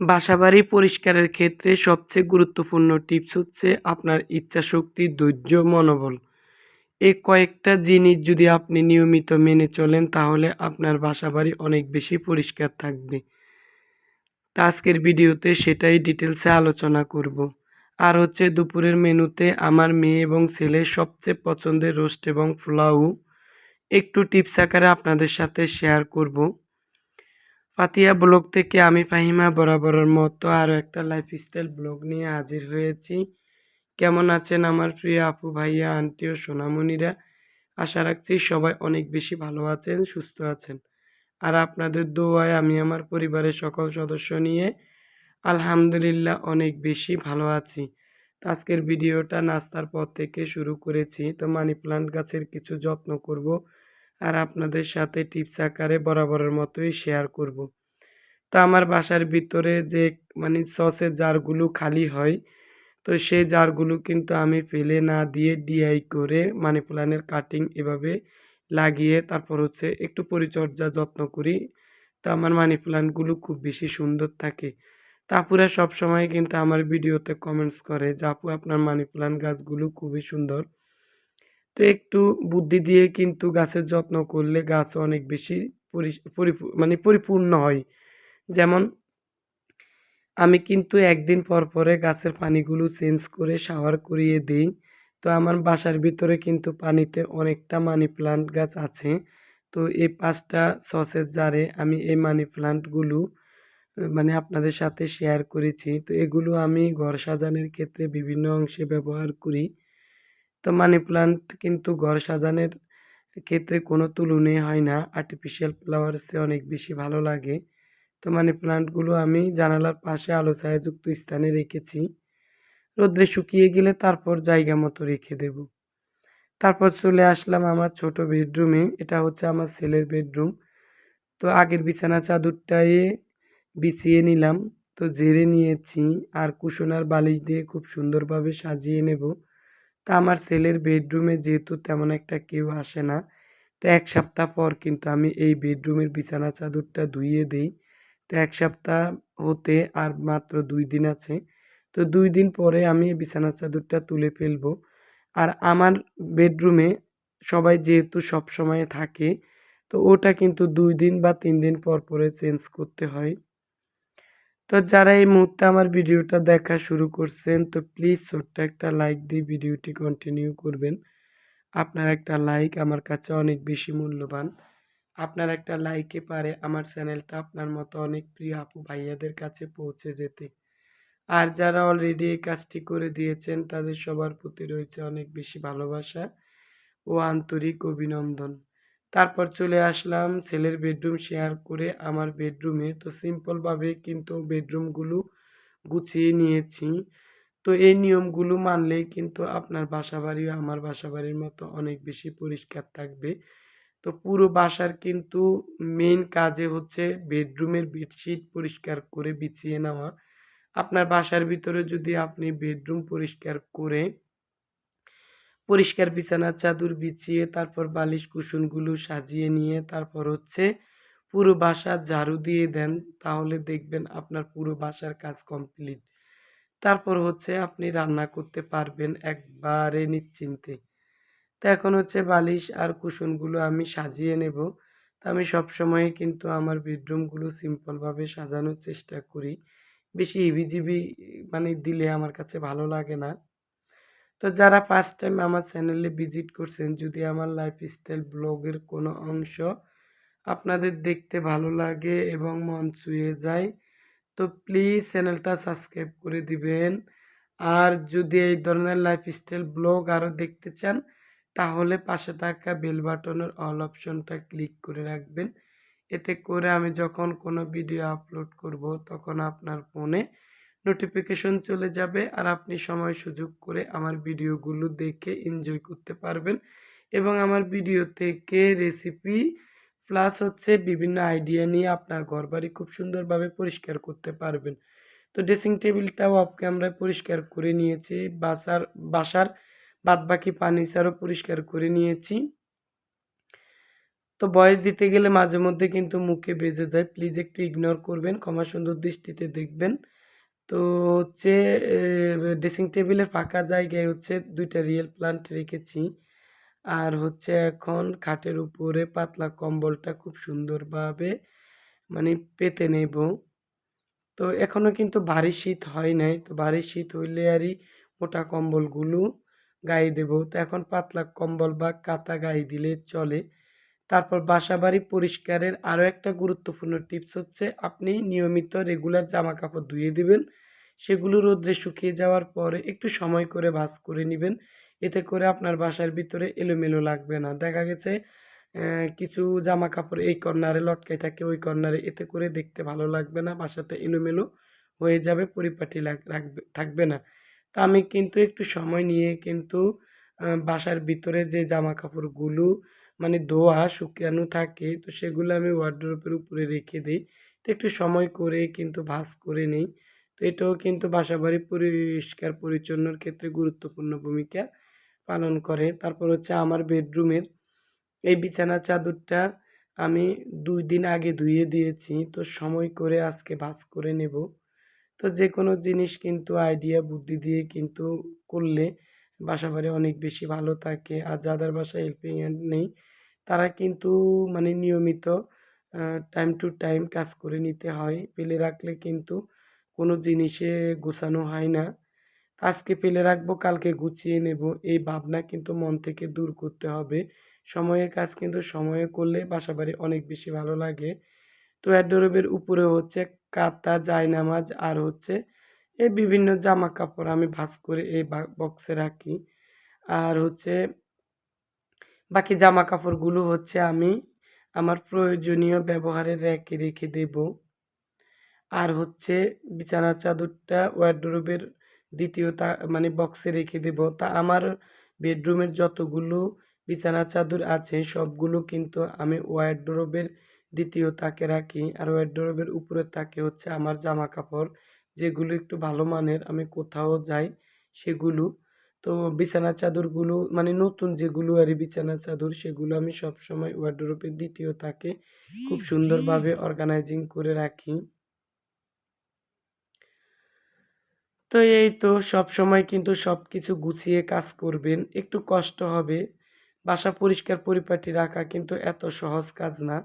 বাসাবাড়ি পরিষ্কারের ক্ষেত্রে সবচেয়ে গুরুত্বপূর্ণ টিপস হচ্ছে আপনার ইচ্ছাশক্তি, ধৈর্য, মনোবল। এই কয়েকটা জিনিস যদি আপনি নিয়মিত মেনে চলেন, তাহলে আপনার বাসাবাড়ি অনেক বেশি পরিষ্কার থাকবে। আজকের ভিডিওতে সেটাই ডিটেলসে আলোচনা করব। আর হচ্ছে দুপুরের মেনুতে আমার মেয়ে এবং ছেলের সবচেয়ে পছন্দের রোস্ট এবং পোলাও। একটু টিপস আকারে আপনাদের সাথে শেয়ার করব। পাতিয়া ব্লগ থেকে আমি ফাহিমা বরাবরের মতো আরও একটা লাইফস্টাইল ব্লগ নিয়ে হাজির হয়েছি। কেমন আছেন আমার প্রিয় আপু, ভাইয়া আন্টি ও সোনামণিরা? আশা রাখছি সবাই অনেক বেশি ভালো আছেন, সুস্থ আছেন। আর আপনাদের দোয়ায় আমি আমার পরিবারের সকল সদস্য নিয়ে আলহামদুলিল্লাহ অনেক বেশি ভালো আছি। আজকের ভিডিওটা নাস্তার পর থেকে শুরু করেছি। তো মানি প্লান্ট গাছের কিছু যত্ন করব। আর আপনাদের সাথে টিপস আকারে বরাবরের মতোই শেয়ার করব। তো আমার বাসার ভিতরে যে মানে সসের জারগুলো খালি হয়, তো সেই জারগুলো কিন্তু আমি ফেলে না দিয়ে ডিআই করে মানি প্লান্টের কাটিং এভাবে লাগিয়ে তারপর হচ্ছে একটু পরিচর্যা যত্ন করি। তো আমার মানি প্লান্টগুলো খুব বেশি সুন্দর থাকে। তা আপুরা সবসময় কিন্তু আমার ভিডিওতে কমেন্টস করে যে, আপু, আপনার মানি প্লান্ট গাছগুলো খুবই সুন্দর। তো একটু বুদ্ধি দিয়ে কিন্তু গাছের যত্ন করলে গাছ অনেক বেশি মানে পরিপূর্ণ হয়। যেমন, আমি কিন্তু একদিন পর পরে গাছের পানিগুলো চেঞ্জ করে শাওয়ার করিয়ে দিই। তো আমার বাসার ভিতরে কিন্তু পানিতে অনেকটা মানি প্লান্ট গাছ আছে। তো এই পাঁচটা সসের জারে আমি এই মানি প্লান্টগুলো মানে আপনাদের সাথে শেয়ার করেছি। তো এগুলো আমি ঘর সাজানোর ক্ষেত্রে বিভিন্ন অংশে ব্যবহার করি। তো মানি প্লান্ট কিন্তু ঘর সাজানোর ক্ষেত্রে কোনো তুলনাই হয় না। আর্টিফিশিয়াল ফ্লাওয়ার্সে অনেক বেশি ভালো লাগে। তো মানি প্লান্টগুলো আমি জানালার পাশে আলো ছায়াযুক্ত স্থানে রেখেছি। রোদ্রে শুকিয়ে গেলে তারপর জায়গা মতো রেখে দেব। তারপর চলে আসলাম আমার ছোট বেডরুমে এটা হচ্ছে আমার ছেলের বেডরুম তো আগের বিছানা চাদরটায় বিছিয়ে নিলাম। তো জেরে নিয়েছি। আর কুশনার বালিশ দিয়ে খুব সুন্দরভাবে সাজিয়ে নেব। তা আমার ছেলের বেডরুমে যেহেতু তেমন একটা কেউ আসে না, তো এক সপ্তাহ পর কিন্তু আমি এই বেডরুমের বিছানা চাদরটা ধুইয়ে দিই। তো এক সপ্তাহ হতে আর মাত্র দুই দিন আছে, তো দুই দিন পরে আমি বিছানা চাদরটা তুলে ফেলব। আর আমার বেডরুমে সবাই যেহেতু সব সময় থাকে, তো ওটা কিন্তু দুই দিন বা তিন দিন পর পরে চেঞ্জ করতে হয়। তো যারা এই মুহূর্তে আমার ভিডিওটা দেখা শুরু করছেন, তো প্লিজ ছোট্ট একটা লাইক দিয়ে ভিডিওটি কন্টিনিউ করবেন। আপনার একটা লাইক আমার কাছে অনেক বেশি মূল্যবান। আপনার একটা লাইকে পারে আমার চ্যানেলটা আপনার মতো অনেক প্রিয় আপু ভাইয়াদের কাছে পৌঁছে যেতে। আর যারা অলরেডি এই কাজটি করে দিয়েছেন, তাদের সবার প্রতি রয়েছে অনেক বেশি ভালোবাসা ও আন্তরিক অভিনন্দন। তারপর চলে আসলাম ছেলের বেডরুম শেয়ার করে আমার বেডরুমে তো সিম্পলভাবে কিন্তু বেডরুমগুলো গুছিয়ে নিয়েছি। তো এই নিয়মগুলো মানলেই কিন্তু আপনার বাসা বাড়ি আমার বাসা বাড়ির মতো অনেক বেশি পরিষ্কার থাকবে। তো পুরো বাসার কিন্তু মেন কাজে হচ্ছে বেডরুমের বেডশিট পরিষ্কার করে বিছিয়ে নেওয়া। আপনার বাসার ভিতরে যদি আপনি বেডরুম পরিষ্কার করে পরিষ্কার বিছানার চাদর বিছিয়ে, তারপর বালিশ কুশনগুলো সাজিয়ে নিয়ে, তারপর হচ্ছে পুরো বাসা ঝাড়ু দিয়ে দেন, তাহলে দেখবেন আপনার পুরো বাসার কাজ কমপ্লিট তারপর হচ্ছে আপনি রান্না করতে পারবেন একবারে নিশ্চিন্তে। তো এখন হচ্ছে বালিশ আর কুশনগুলো আমি সাজিয়ে নেব। তো আমি সবসময় কিন্তু আমার বেডরুমগুলো সিম্পলভাবে সাজানোর চেষ্টা করি। বেশি হিবিজিবি মানে দিলে আমার কাছে ভালো লাগে না। তো যারা ফার্স্ট টাইম আমার চ্যানেলে ভিজিট করছেন, যদি আমার লাইফস্টাইল ব্লগের কোনো অংশ আপনাদের দেখতে ভালো লাগে এবং মন ছুঁয়ে যায়, তো প্লিজ চ্যানেলটা সাবস্ক্রাইব করে দিবেন। আর যদি এই ধরনের লাইফস্টাইল ব্লগ আরও দেখতে চান, তাহলে পাশে থাকা বেল বাটনের অল অপশনটা ক্লিক করে রাখবেন। এতে করে আমি যখন কোনো ভিডিও আপলোড করব, তখন আপনার ফোনে নোটিফিকেশন চলে যাবে আর আপনি সময় সুযোগ করে আমার ভিডিওগুলো দেখে এনজয় করতে পারবেন। এবং আমার ভিডিও থেকে রেসিপি প্লাস হচ্ছে বিভিন্ন আইডিয়া নিয়ে আপনার ঘর বাড়ি খুব সুন্দরভাবে পরিষ্কার করতে পারবেন। তো ড্রেসিং টেবিলটাও অফ ক্যামেরায় পরিষ্কার করে নিয়েছি, বাসার বাসার বাদবাকি ফার্নিচারও পরিষ্কার করে নিয়েছি। তো ভয়েস দিতে গেলে মাঝে মধ্যে কিন্তু মুখে বেজে যায় প্লিজ একটু ইগনোর করবেন, ক্ষমা সুন্দর দৃষ্টিতে দেখবেন। তো হচ্ছে ড্রেসিং টেবিলের ফাঁকা জায়গায় হচ্ছে দুইটা রিয়েল প্লান্ট রেখেছি। আর হচ্ছে এখন খাটের উপরে পাতলা কম্বলটা খুব সুন্দরভাবে মানে পেতে নেব। তো এখনও কিন্তু ভারী শীত হয় নাই, তো ভারী শীত হইলে আরই মোটা কম্বলগুলো গায়ে দেব। তো এখন পাতলা কম্বল বা কাতা গায়ে দিলে চলে। তারপর বাসাবাড়ি পরিষ্কারের আরও একটা গুরুত্বপূর্ণ টিপস হচ্ছে আপনি নিয়মিত রেগুলার জামা কাপড় ধুয়ে দিবেন। সেগুলো রোদ্রে শুকিয়ে যাওয়ার পরে একটু সময় করে ভাঁজ করে নেবেন। এতে করে আপনার বাসার ভিতরে এলোমেলো লাগবে না। দেখা গেছে কিছু জামা কাপড় এই কর্নারে লটকাই থাকে, ওই কর্নারে। এতে করে দেখতে ভালো লাগবে না, বাসাটা এলোমেলো হয়ে যাবে, পরিপাটি রাখবে, থাকবে না। তা আমি কিন্তু একটু সময় নিয়ে কিন্তু বাসার ভিতরে যে জামা কাপড়গুলো মানে ধোয়া শুকানো থাকে, তো সেগুলো আমি ওয়ার্ড্রোপের উপরে রেখে দিই। তো একটু সময় করে কিন্তু ভাঁজ করে নিই। তো এটাও কিন্তু বাসাবাড়ি পরিষ্কার, পরিচ্ছন্নর ক্ষেত্রে গুরুত্বপূর্ণ ভূমিকা পালন করে। তারপর হচ্ছে আমার বেডরুমের এই বিছানা চাদরটা আমি দুই দিন আগে ধুয়ে দিয়েছি। তো সময় করে আজকে ভাঁজ করে নেব। তো যে কোনো জিনিস কিন্তু আইডিয়া বুদ্ধি দিয়ে কিন্তু করলে বাসা বাড়ি অনেক বেশি ভালো থাকে। আর যাদের বাসায় হেল্পিং হ্যান্ড নেই তারা কিন্তু মানে নিয়মিত টাইম টু টাইম কাজ করে নিতে হয়। ফেলে রাখলে কিন্তু কোনো জিনিসে গোছানো হয় না। আজকে ফেলে রাখব, কালকে গুছিয়ে নেব, এই ভাবনা কিন্তু মন থেকে দূর করতে হবে। সময়ের কাজ কিন্তু সময়ে করলে বাসা বাড়ি অনেক বেশি ভালো লাগে। তো অ্যাডোরবের উপরে হচ্ছে কাতা জায়নামাজ আর হচ্ছে এই বিভিন্ন জামা কাপড় আমি ভাস করে এই বক্সে রাখি। আর হচ্ছে বাকি জামা কাপড়গুলো হচ্ছে আমি আমার প্রয়োজনীয় ব্যবহারের র্যাকে রেখে দেব। আর হচ্ছে বিছানার চাদরটা ওয়ার্ডরোবের দ্বিতীয় তা মানে বক্সে রেখে দেব। তা আমার বেডরুমের যতগুলো বিছানার চাদর আছে, সবগুলো কিন্তু আমি ওয়ার্ডরোবের দ্বিতীয় তাকে রাখি। আর ওয়ার্ডরোবের উপরের তাকে হচ্ছে আমার জামা কাপড় যেগুলো একটু ভালো মানের, আমি কোথাও যাই সেগুলো তো বিছানার চাদরগুলো মানে নতুন যেগুলো আর বিছানার চাদর, সেগুলো আমি সবসময় ওয়ার্ডরোবের দ্বিতীয় তাকে খুব সুন্দরভাবে অর্গানাইজিং করে রাখি। তো এই তো সব সময় কিন্তু সব কিছু গুছিয়ে কাজ করবেন। একটু কষ্ট হবে। বাসা পরিষ্কার পরিপাটি রাখা কিন্তু এত সহজ কাজ না।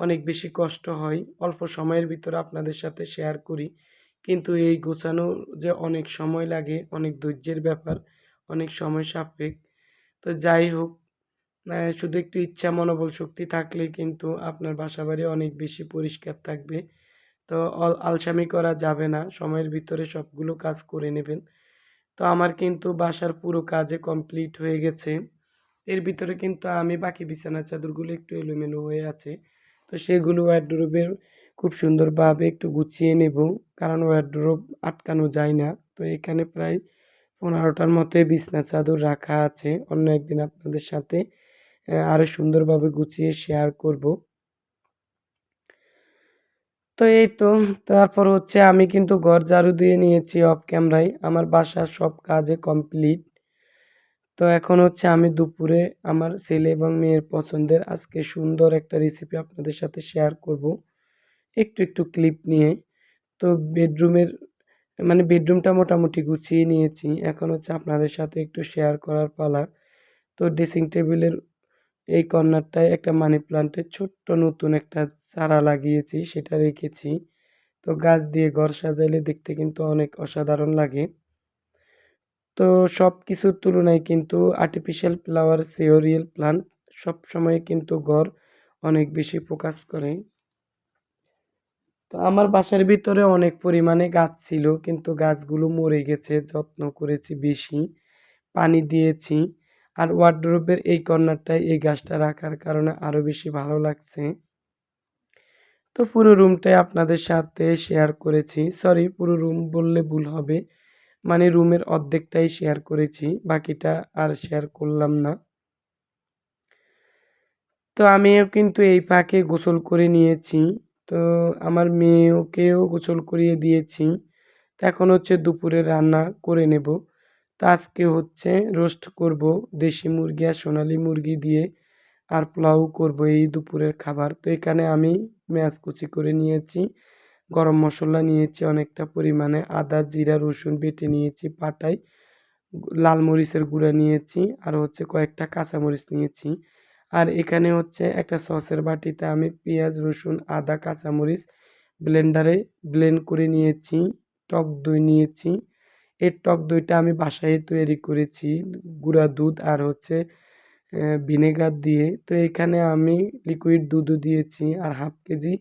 অনেক বেশি কষ্ট হয়। অল্প সময়ের ভিতরে আপনাদের সাথে শেয়ার করি। কিন্তু এই গোছানো যে অনেক সময় লাগে, অনেক ধৈর্যের ব্যাপার অনেক সময় সাপেক্ষ। তো যাই হোক শুধু একটু ইচ্ছা মনোবল শক্তি থাকলে কিন্তু আপনার বাসা বাড়ি অনেক বেশি পরিষ্কার থাকবে। তো আলসামি করা যাবে না, সময়ের ভিতরে সবগুলো কাজ করে নেবেন। তো আমার কিন্তু বাসার পুরো কাজে কমপ্লিট হয়ে গেছে। এর ভিতরে কিন্তু আমি বাকি বিছানার চাদরগুলো একটু এলোমেলো হয়ে আছে। তো সেগুলো ওয়ার্ড্রোবের খুব সুন্দরভাবে একটু গুছিয়ে নেব, কারণ ওয়ার্ড্রোব আটকানো যায় না। তো এখানে প্রায় পনেরোটার মতো বিছনা চাদর রাখা আছে। অন্য একদিন আপনাদের সাথে আরও সুন্দরভাবে গুছিয়ে শেয়ার করব। তো এই তো, তারপর হচ্ছে আমি কিন্তু ঘর ঝাড়ু দিয়ে নিয়েছি অফ ক্যামেরায় আমার বাসার সব কাজে কমপ্লিট তো এখন হচ্ছে আমি দুপুরে আমার ছেলে এবং মেয়ের পছন্দের আজকে সুন্দর একটা রেসিপি আপনাদের সাথে শেয়ার করব। একটু একটু ক্লিপ নিয়ে। তো বেডরুমের মানে বেডরুমটা মোটামুটি গুছিয়ে নিয়েছি। এখন হচ্ছে আপনাদের সাথে একটু শেয়ার করার পালা। তো ড্রেসিং টেবিলের এই কর্নারটায় একটা মানি প্লান্টের ছোট্ট নতুন একটা চারা লাগিয়েছি, সেটা রেখেছি। তো গাছ দিয়ে ঘর সাজাইলে দেখতে কিন্তু অনেক অসাধারণ লাগে। তো সব কিছুর তুলনায় কিন্তু আর্টিফিশিয়াল ফ্লাওয়ার সিওরিয়াল প্লান্ট সব সময় কিন্তু ঘর অনেক বেশি ফোকাস করে। তো আমার বাসার ভিতরে অনেক পরিমাণে গাছ ছিল, কিন্তু গাছগুলো মরে গেছে, যত্ন করেছি বেশি, পানি দিয়েছি। আর ওয়ার্ড্রোবের এই কর্নারটায় এই গাছটা রাখার কারণে আরও বেশি ভালো লাগছে। তো পুরো রুমটাই আপনাদের সাথে শেয়ার করেছি। সরি পুরো রুম বললে ভুল হবে। মানে রুমের অর্ধেকটাই শেয়ার করেছি, বাকিটা আর শেয়ার করলাম না। তো আমিও কিন্তু এই ফাঁকে গোসল করে নিয়েছি। তো আমার মেয়েকেও গোসল করিয়ে দিয়েছি। তো এখন হচ্ছে দুপুরে রান্না করে নেব। তো আজকে হচ্ছে রোস্ট করব দেশি মুরগি আর সোনালি মুরগি দিয়ে আর পোলাও করব এই দুপুরের খাবার। তো এখানে আমি পেঁয়াজ কুচি করে নিয়েছি, গরম মশলা নিয়েছি, অনেকটা পরিমাণে আদা, জিরা, রসুন বেটে নিয়েছি পাটাই লাল মরিচের গুঁড়া নিয়েছি আর হচ্ছে কয়েকটা কাঁচামরিচ নিয়েছি। আর এখানে হচ্ছে একটা সসের বাটিতে আমি পেঁয়াজ, রসুন, আদা, কাঁচামরিচ ব্লেন্ডারে ব্লেন্ড করে নিয়েছি, টক দই নিয়েছি। এই টক দইটা আমি বাসায় তৈরি করেছি, গুঁড়া দুধ আর হচ্ছে ভিনেগার দিয়ে। তো এখানে আমি লিকুইড দুধও দিয়েছি আর হাফ কেজি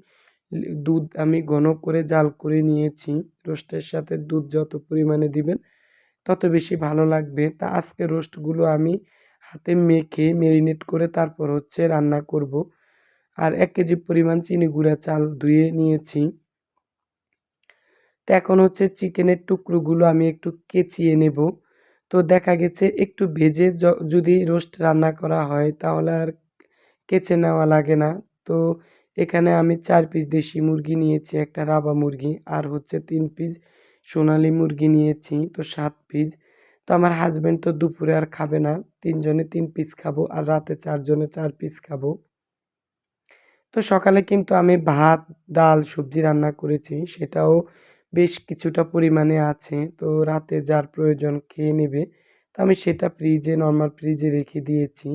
দুধ আমি ঘন করে জাল করে নিয়েছি। রোস্টের সাথে দুধ যত পরিমাণে দিবেন তত বেশি ভালো লাগবে। তা আজকে রোস্টগুলো আমি হাতে মেখে মেরিনেট করে তারপর হচ্ছে রান্না করব। আর এক কেজি পরিমাণ চিনি গুঁড়া চাল ধুয়ে নিয়েছি। তো এখন হচ্ছে চিকেনের টুকরোগুলো আমি একটু কেচিয়ে নেব। তো দেখা গেছে একটু ভেজে যদি রোস্ট রান্না করা হয় তাহলে আর কেচে নেওয়া লাগে না। তো এখানে আমি চার পিস দেশি মুরগি নিয়েছি, একটা রাবা মুরগি আর হচ্ছে তিন পিস সোনালি মুরগি নিয়েছি। তো সাত পিস তো আমার হাজব্যান্ড তো দুপুরে আর খাবে না। তিনজনে তিন পিস খাব আর রাতে চারজনে চার পিস খাব। তো সকালে কিন্তু আমি ভাত, ডাল, সবজি রান্না করেছি। সেটাও বেশ কিছুটা পরিমাণে আছে। তো রাতে যার প্রয়োজন খেয়ে নেবে। তো আমি সেটা ফ্রিজে নর্মাল ফ্রিজে রেখে দিয়েছি।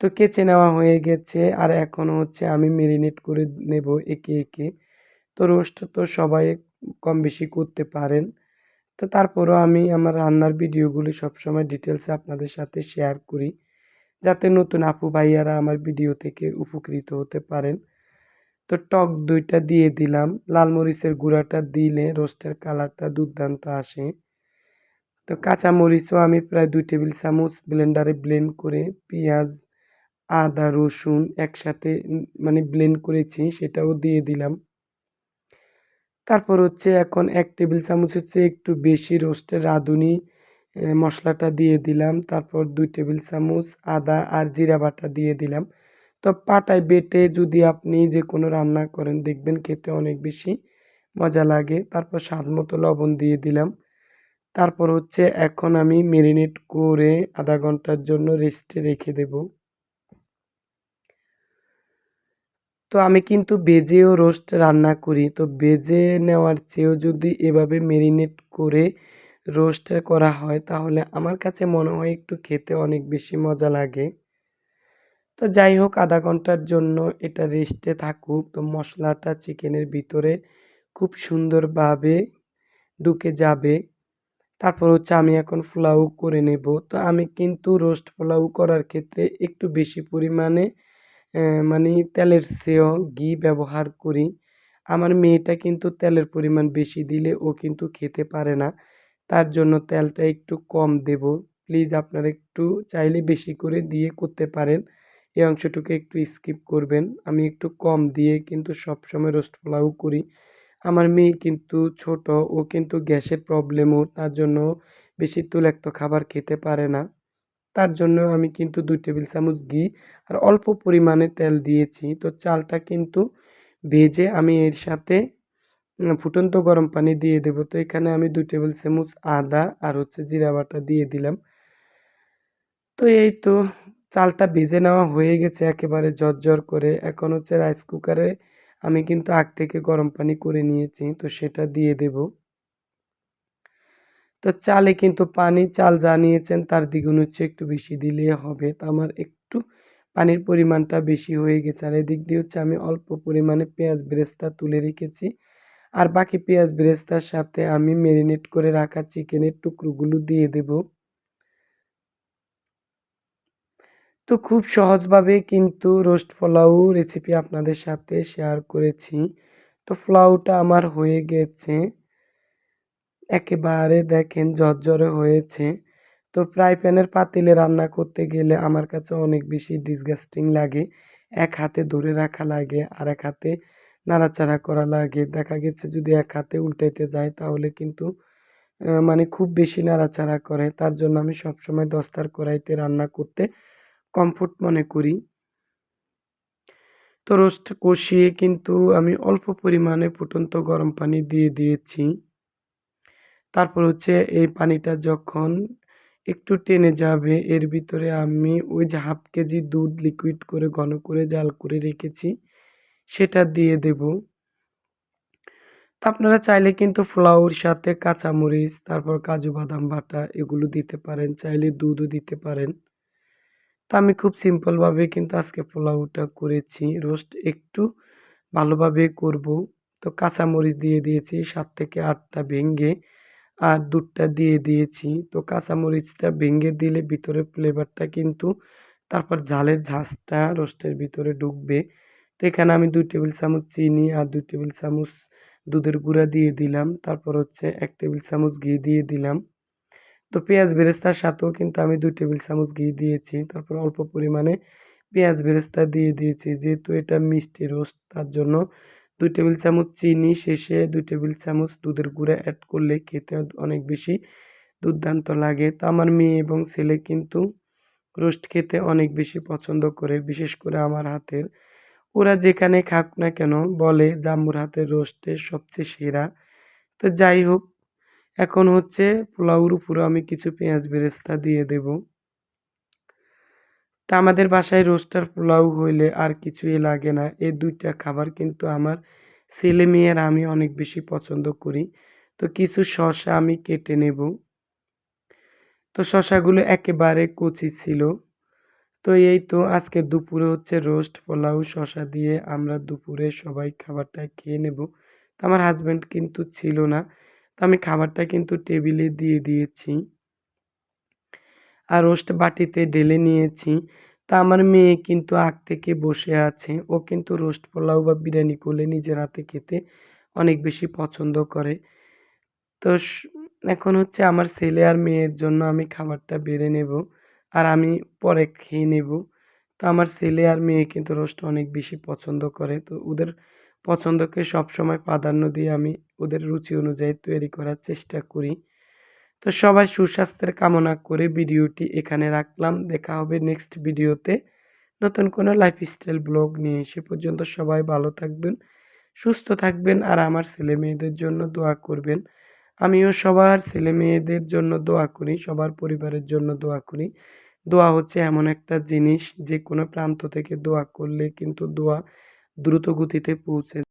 তো কেচে নেওয়া হয়ে গেছে। আর এখন হচ্ছে আমি মেরিনেট করে নেব একে একে। তো রোস্ট তো সবাই কম বেশি করতে পারেন। তো তারপরও আমি আমার রান্নার ভিডিওগুলি সবসময় ডিটেলসে আপনাদের সাথে শেয়ার করি, যাতে নতুন আপু ভাইয়ারা আমার ভিডিও থেকে উপকৃত হতে পারেন। তো টক দইটা দিয়ে দিলাম, লাল মরিচের গুঁড়াটা দিলে রোস্টের কালারটা দুর্দান্ত আসে। তো কাঁচা মরিচও আমি প্রায় দুই টেবিল চামচ ব্লেন্ডারে ব্লেন্ড করে পেঁয়াজ, আদা, রসুন একসাথে মানে ব্লেন্ড করেছি, সেটাও দিয়ে দিলাম। তারপর হচ্ছে এখন এক টেবিল চামচ হচ্ছে একটু বেশি রোস্টের রাঁধুনি মশলাটা দিয়ে দিলাম। তারপর দুই টেবিল চামচ আদা আর জিরা বাটা দিয়ে দিলাম। তো পাটায় বেটে যদি আপনি যে কোনো রান্না করেন, দেখবেন খেতে অনেক বেশি মজা লাগে। তারপর স্বাদ মতো লবণ দিয়ে দিলাম। তারপর হচ্ছে এখন আমি মেরিনেট করে আধা ঘণ্টার জন্য রেস্টে রেখে দেব। তো আমি কিন্তু বেজেও রোস্ট রান্না করি। তো বেজে নেওয়ার চেয়েও যদি এভাবে মেরিনেট করে রোস্ট করা হয়, তাহলে আমার কাছে মনে হয় একটু খেতে অনেক বেশি মজা লাগে। তো যাই হোক, আধা ঘণ্টার জন্য এটা রেস্টে থাকুক। তো মশলাটা চিকেনের ভিতরে খুব সুন্দরভাবে ঢুকে যাবে। তারপর হচ্ছে আমি এখন পোলাও করে নেব। তো আমি কিন্তু রোস্ট পোলাও করার ক্ষেত্রে একটু বেশি পরিমাণে মানে তেলের সেও ঘি ব্যবহার করি। আমার মেয়েটা কিন্তু তেলের পরিমাণ বেশি দিলে ও কিন্তু খেতে পারে না। তার জন্য তেলটা একটু কম দেব। প্লিজ আপনারা একটু চাইলে বেশি করে দিয়ে করতে পারেন। এই অংশটুকু একটু স্কিপ করবেন। আমি একটু কম দিয়ে কিন্তু সবসময় রোস্ট পোলাও করি। আমার মেয়ে কিন্তু ছোট, ও কিন্তু গ্যাসের প্রবলেমও, তার জন্য বেশি তুলাক্ত খাবার খেতে পারে না। তার জন্য আমি কিন্তু দুই টেবিল চামচ ঘি আর অল্প পরিমাণে তেল দিয়েছি। তো চালটা কিন্তু ভেজে আমি এর সাথে ফুটন্ত গরম পানি দিয়ে দেবো। তো এখানে আমি দুই টেবিল চামচ আদা আর হচ্ছে জিরা বাটা দিয়ে দিলাম। তো এই তো চালটা ভেজে নেওয়া হয়ে গেছে একেবারে জর্জর করে। এখন হচ্ছে রাইস কুকারে আমি কিন্তু আগ থেকে গরম পানি করে নিয়েছি। তো সেটা দিয়ে দেব। তো চালে কিন্তু পানি, চাল যা নিয়েছেন তার দ্বিগুণ হচ্ছে একটু বেশি দিলে হবে। তো আমার একটু পানির পরিমাণটা বেশি হয়ে গেছে। আর এদিক দিয়ে হচ্ছে আমি অল্প পরিমাণে পেঁয়াজ ব্রেস্তা তুলে রেখেছি। আর বাকি পেঁয়াজ ব্রেস্তার সাথে আমি ম্যারিনেট করে রাখা চিকেনের টুকরোগুলো দিয়ে দেব। তো খুব সহজভাবে কিন্তু রোস্ট পোলাও রেসিপি আপনাদের সাথে শেয়ার করেছি। তো পোলাওটা আমার হয়ে গেছে। একেবারে দেখেন ঝরঝরে হয়েছে। তো ফ্রাই প্যানের পাতিলে রান্না করতে গেলে আমার কাছে অনেক বেশি ডিসগাস্টিং লাগে। এক হাতে ধরে রাখা লাগে আর এক হাতে নাড়াচাড়া করা লাগে। দেখা গেছে যদি এক হাতে উল্টাইতে যায় তাহলে কিন্তু মানে খুব বেশি নাড়াচাড়া করে। তার জন্য আমি সবসময় দস্তার কড়াইতে রান্না করতে কমফোর্ট মনে করি। তো রোস্ট কষিয়ে কিন্তু আমি অল্প পরিমাণে ফুটন্ত গরম পানি দিয়ে দিয়েছি। তারপর হচ্ছে এই পানিটা যখন একটু টেনে যাবে, এর ভিতরে আমি ওই যে হাফ কেজি দুধ লিকুইড করে, ঘন করে জাল করে রেখেছি, সেটা দিয়ে দেব। আপনারা চাইলে কিন্তু ফ্লাউর সাথে কাঁচামরিচ, তারপর কাজু বাদাম বাটা এগুলো দিতে পারেন, চাইলে দুধও দিতে পারেন। তা আমি খুব সিম্পলভাবে কিন্তু আজকে পোলাওটা করেছি রোস্ট একটু ভালোভাবে করব। তো কাঁচামরিচ দিয়ে দিয়েছি, সাত থেকে আটটা ভেঙে আর দুধটা দিয়ে দিয়েছি। তো কাঁচামরিচটা ভেঙে দিলে ভিতরে ফ্লেভারটা কিন্তু তারপর ঝালের ঝাঁসটা রোস্টের ভিতরে ঢুকবে। তো এখানে আমি দুই টেবিল চামচ চিনি আর দুই টেবিল চামচ দুধের গুঁড়া দিয়ে দিলাম। তারপর হচ্ছে এক টেবিল চামচ ঘি দিয়ে দিলাম। তো পেঁয়াজ বেরেস্তার সাথেও কিন্তু আমি দুই টেবিল চামচ ঘি দিয়েছি। তারপর অল্প পরিমাণে পেঁয়াজ বেরেস্তা দিয়ে দিয়েছি। যেহেতু এটা মিষ্টি রোস্ট তার জন্য দুই টেবিল চামচ চিনি শেষে দুই টেবিল চামচ দুধের গুঁড়া অ্যাড করলে খেতে অনেক বেশি দুর্দান্ত লাগে। তো আমার মেয়ে এবং ছেলে কিন্তু রোস্ট খেতে অনেক বেশি পছন্দ করে, বিশেষ করে আমার হাতের। ওরা যেখানে খাক না কেন বলে জাম্মুর হাতের রোস্টে সবচেয়ে সেরা। তো যাই হোক, এখন হচ্ছে পোলাওর উপরে আমি কিছু পেঁয়াজ বেরেস্তা দিয়ে দেব। তা আমাদের বাসায় রোস্টার পোলাও হইলে আর কিছুই লাগে না। এই দুইটা খাবার কিন্তু আমার ছেলে মেয়ের আমি অনেক বেশি পছন্দ করি। তো কিছু শসা আমি কেটে নেব। তো শসাগুলো একেবারে কচি ছিল। তো এই তো আজকে দুপুরে হচ্ছে রোস্ট পোলাও শসা দিয়ে আমরা দুপুরে সবাই খাবারটা খেয়ে নেব। তো আমার হাজব্যান্ড কিন্তু ছিল না। তো আমি খাবারটা কিন্তু টেবিলে দিয়ে দিয়েছি। আর রোস্ট বাটিতে ঢেলে নিয়েছি। তা আমার মেয়ে কিন্তু আগ থেকে বসে আছে। ও কিন্তু রোস্ট পোলাও বা বিরিয়ানি করলে নিজের হাতে খেতে অনেক বেশি পছন্দ করে। তো এখন হচ্ছে আমার ছেলে আর মেয়ের জন্য আমি খাবারটা বেড়ে নেব আর আমি পরে খেয়ে নেব। তো আমার ছেলে আর মেয়ে কিন্তু রোস্ট অনেক বেশি পছন্দ করে। তো ওদের পছন্দকে সবসময় প্রাধান্য দিয়ে আমি ওদের রুচি অনুযায়ী তৈরি করার চেষ্টা করি। তো সবাই সুস্বাস্থ্যের কামনা করে ভিডিওটি এখানে রাখলাম। দেখা হবে নেক্সট ভিডিওতে। নতুন কোনো লাইফস্টাইল ব্লগ নিয়ে সে পর্যন্ত সবাই ভালো থাকবেন, সুস্থ থাকবেন আর আমার ছেলে মেয়েদের জন্য দোয়া করবেন। আমিও সবার ছেলে মেয়েদের জন্য দোয়া করি, সবার পরিবারের জন্য দোয়া করি। দোয়া হচ্ছে এমন একটা জিনিস, যে কোনো প্রান্ত থেকে দোয়া করলে কিন্তু দোয়া দ্রুত গতিতে পৌঁছে